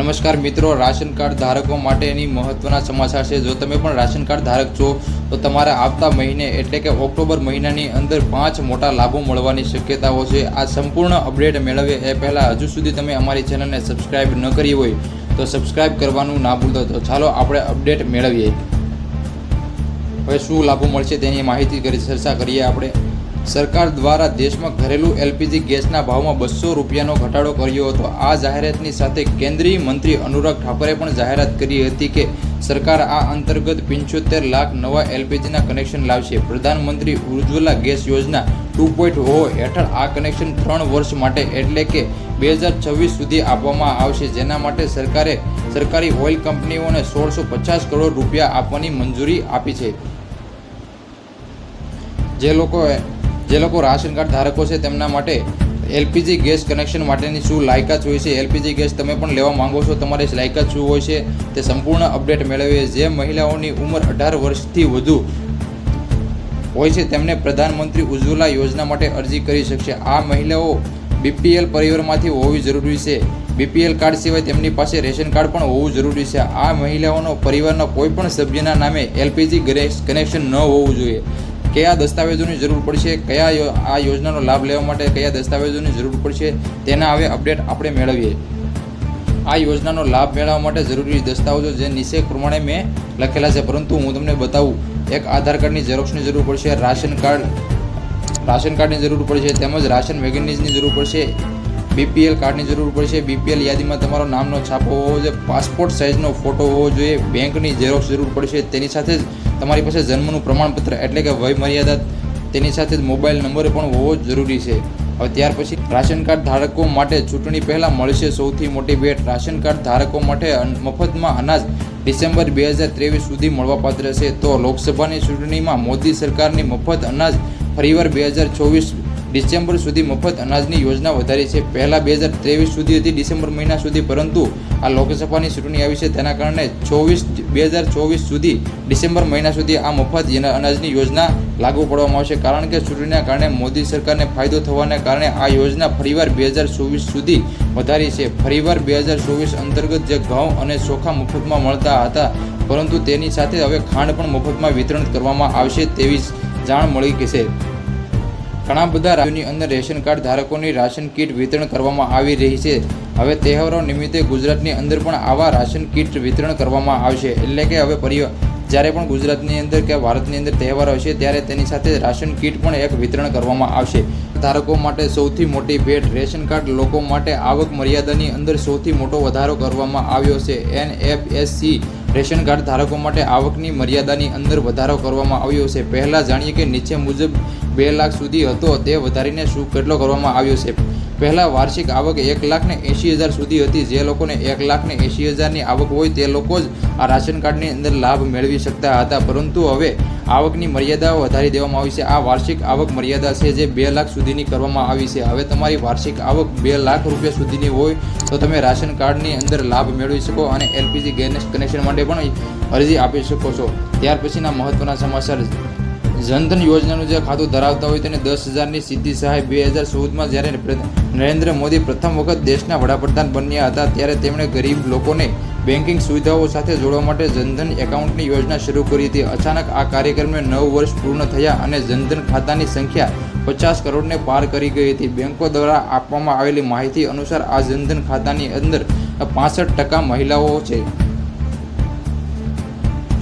નમસ્કાર મિત્રો, ration card ધારકો માટેની મહત્ત્વના સમાચાર છે. જો તમે પણ રાશન કાર્ડ ધારક છો, તો તમારે આવતા મહિને, એટલે કે ઓક્ટોબર મહિનાની અંદર પાંચ મોટા લાભો મળવાની શક્યતાઓ છે. આ સંપૂર્ણ અપડેટ મેળવે એ પહેલાં હજુ સુધી તમે અમારી ચેનલને સબસ્ક્રાઇબ ન કરી હોય, તો સબસ્ક્રાઇબ કરવાનું ના ભૂલતો. તો ચાલો આપણે અપડેટ મેળવીએ. હવે શું લાભો મળશે તેની માહિતી કરી ચર્ચા કરીએ આપણે. સરકાર દ્વારા દેશમાં ઘરેલું એલપીજી ગેસના ભાવમાં બસો રૂપિયાનો ઘટાડો કર્યો હતો. આ જાહેરાતની સાથે કેન્દ્રીય મંત્રી અનુરાગ ઠાકુરે પણ જાહેરાત કરી હતી કે સરકાર આ અંતર્ગત પંચોતેર લાખ નવા એલપીજીના કનેક્શન લાવશે. પ્રધાનમંત્રી ઉજ્જવલા ગેસ યોજના ટુ પોઈન્ટ ઓ હેઠળ આ કનેક્શન ત્રણ વર્ષ માટે એટલે કે બે હજાર છવ્વીસ સુધી આપવામાં આવશે. જેના માટે સરકારે સરકારી ઓઇલ કંપનીઓને સોળસો પચાસ કરોડ રૂપિયા આપવાની મંજૂરી આપી છે. જે લોકો જે લોકો રાશન કાર્ડ ધારકો છે તેમના માટે એલપીજી ગેસ કનેક્શન માટેની શું લાયકાત હોય છે? એલપીજી ગેસ તમે પણ લેવા માંગો છો, તમારી લાયકાત શું હોય છે? તે સંપૂર્ણ અપડેટ મેળવીએ જે મહિલાઓની ઉંમર અઢાર વર્ષથી વધુ હોય છે, તેમને પ્રધાનમંત્રી ઉજ્જવલા યોજના માટે અરજી કરી શકશે. આ મહિલાઓ બીપીએલ પરિવારમાંથી હોવી જરૂરી છે. બીપીએલ કાર્ડ સિવાય તેમની પાસે રેશન કાર્ડ પણ હોવું જરૂરી છે. આ મહિલાઓનો પરિવારના કોઈ પણ સભ્યના નામે એલપીજી ગેસ કનેક્શન ન હોવું જોઈએ. કયા દસ્તાવેજોની જરૂર પડશે, કયા આ યોજનાનો લાભ લેવા માટે કયા દસ્તાવેજોની જરૂર પડશે, તેના હવે અપડેટ આપણે મેળવીએ. આ યોજનાનો લાભ મેળવવા માટે જરૂરી દસ્તાવેજો જે નીચે પ્રમાણે મેં લખેલા છે, પરંતુ હું તમને બતાવું. એક આધાર કાર્ડની ઝેરોક્ષની જરૂર પડશે, રાશન કાર્ડ, રાશન કાર્ડની જરૂર પડશે, તેમજ રાશન વેગનીઝની જરૂર પડશે. બીપીએલ કાર્ડની જરૂર પડશે. બીપીએલ યાદીમાં તમારો નામનો છાપો હોવો જોઈએ. પાસપોર્ટ સાઇઝનો ફોટો હોવો જોઈએ. બેંકની ઝેરોક્ષ જરૂર પડશે. તેની સાથે જ તમારી પાસે જન્મનું પ્રમાણપત્ર એટલે કે વય મર્યાદા તેની સાથે જ મોબાઈલ નંબર પણ હોવો જરૂરી છે. હવે ત્યાર પછી રાશન કાર્ડ ધારકો માટે ચૂંટણી પહેલાં મળશે સૌથી મોટી ભેટ. રાશન કાર્ડ ધારકો માટે મફતમાં અનાજ ડિસેમ્બર બે હજાર ત્રેવીસ સુધી મળવાપાત્ર છે. તો લોકસભાની ચૂંટણીમાં મોદી સરકારની મફત અનાજ ફરીવાર બે હજાર ચોવીસ ડિસેમ્બર સુધી મફત અનાજની યોજના વધારી છે. પહેલાં બે હજાર ત્રેવીસ સુધી હતી ડિસેમ્બર મહિના સુધી, પરંતુ આ લોકસભાની ચૂંટણી આવી છે. તેના કારણે ચોવીસ બે હજાર ચોવીસ સુધી ડિસેમ્બર મહિના સુધી આ મફત અનાજની યોજના લાગુ પાડવામાં આવશે. કારણ કે ચૂંટણીના કારણે મોદી સરકારને ફાયદો થવાને કારણે આ યોજના ફરીવાર બે હજાર ચોવીસ સુધી વધારી છે. ફરીવાર બે હજાર ચોવીસ અંતર્ગત જે ઘઉં અને ચોખા મફતમાં મળતા હતા, પરંતુ તેની સાથે હવે ખાંડ પણ મફતમાં વિતરણ કરવામાં આવશે તેવી જાણ મળી છે. ઘણા બધા રાજ્યોની અંદર રેશન કાર્ડ ધારકોની રાશન કીટ વિતરણ કરવામાં આવી રહી છે. હવે તહેવારો નિમિત્તે ગુજરાતની અંદર પણ આવા રાશન કીટ વિતરણ કરવામાં આવશે. એટલે કે હવે પરિવાર જ્યારે પણ ગુજરાતની અંદર કે ભારતની અંદર તહેવારો હશે, ત્યારે તેની સાથે રાશન કીટ પણ એક વિતરણ કરવામાં આવશે. ધારકો માટે સૌથી મોટી ભેટ રેશન કાર્ડ લોકો માટે આવક મર્યાદાની અંદર સૌથી મોટો વધારો કરવામાં આવ્યો છે. એનએફએસસી રેશન કાર્ડ ધારકો માટે આવકની મર્યાદાની અંદર વધારો કરવામાં આવ્યો છે. પહેલાં જાણીએ કે નીચે મુજબ બે લાખ સુધી હતો, તે વધારીને શું કેટલો કરવામાં આવ્યો છે? પહેલાં વાર્ષિક આવક એક લાખ ને એંશી હજાર સુધી હતી. જે લોકોને એક લાખ ને એંશી હજારની આવક હોય તે લોકો જ આ રાશન કાર્ડની અંદર લાભ મેળવી શકતા હતા. પરંતુ હવે આવકની મર્યાદાઓ વધારી દેવામાં આવી છે. આ વાર્ષિક આવક મર્યાદા છે જે બે લાખ સુધીની કરવામાં આવી છે. હવે તમારી વાર્ષિક આવક બે લાખ રૂપિયા સુધીની હોય તો તમે રાશન કાર્ડની અંદર લાભ મેળવી શકો અને એલપીજી ગેસ કનેક્શન માટે પણ અરજી આપી શકો છો. ત્યાર પછીના મહત્ત્વના સમાચાર જનધન યોજનાનું જે ખાતું ધરાવતા હોય તેને દસ હજારની સીધી સહાય બે હજાર ચૌદમાં જ્યારે નરેન્દ્ર મોદી પ્રથમ વખત દેશના વડાપ્રધાન બન્યા હતા, ત્યારે તેમણે ગરીબ લોકોને બેન્કિંગ સુવિધાઓ સાથે જોડવા માટે જનધન એકાઉન્ટની યોજના શરૂ કરી હતી. અચાનક આ કાર્યક્રમને નવ વર્ષ પૂર્ણ થયા અને જનધન ખાતાની સંખ્યા પચાસ કરોડને પાર કરી ગઈ હતી. બેંકો દ્વારા આપવામાં આવેલી માહિતી અનુસાર આ જનધન ખાતાની અંદર પાસઠ ટકા મહિલાઓ છે.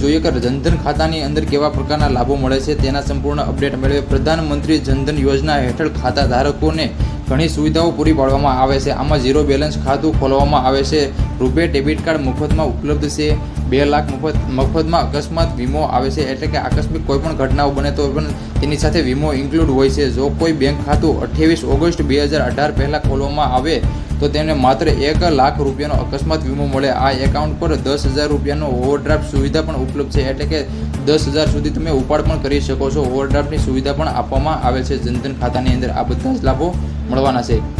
જોઈએ કે જનધન ખાતાની અંદર કેવા પ્રકારના લાભો મળે છે તેના સંપૂર્ણ અપડેટ મેળવે પ્રધાનમંત્રી જનધન યોજના હેઠળ ખાતા ધારકોને ઘણી સુવિધાઓ પૂરી પાડવામાં આવે છે. આમાં ઝીરો બેલેન્સ ખાતું ખોલવામાં આવે છે. રૂપે ડેબિટ કાર્ડ મફતમાં ઉપલબ્ધ છે. બે લાખ મફત, મફતમાં અકસ્માત વીમો આવે છે એટલે કે આકસ્મિક કોઈ પણ ઘટનાઓ બને તો પણ તેની સાથે વીમો ઇન્ક્લુડ હોય છે. જો કોઈ બેંક ખાતું અઠ્યાવીસ ઓગસ્ટ બે હજાર અઢાર પહેલાં ખોલવામાં આવે તો તેને માત્ર એક લાખ રૂપિયાનો અકસ્માત વીમો મળે. આ એકાઉન્ટ પર દસ હજાર રૂપિયાનો ઓવરડ્રાફ્ટ સુવિધા પણ ઉપલબ્ધ છે. એટલે કે દસ હજાર સુધી તમે ઉપાડ પણ કરી શકો છો. ઓવરડ્રાફ્ટની સુવિધા પણ આપવામાં આવે છે. જનધન ખાતાની અંદર આ બધા જ લાભો મળવાના છે.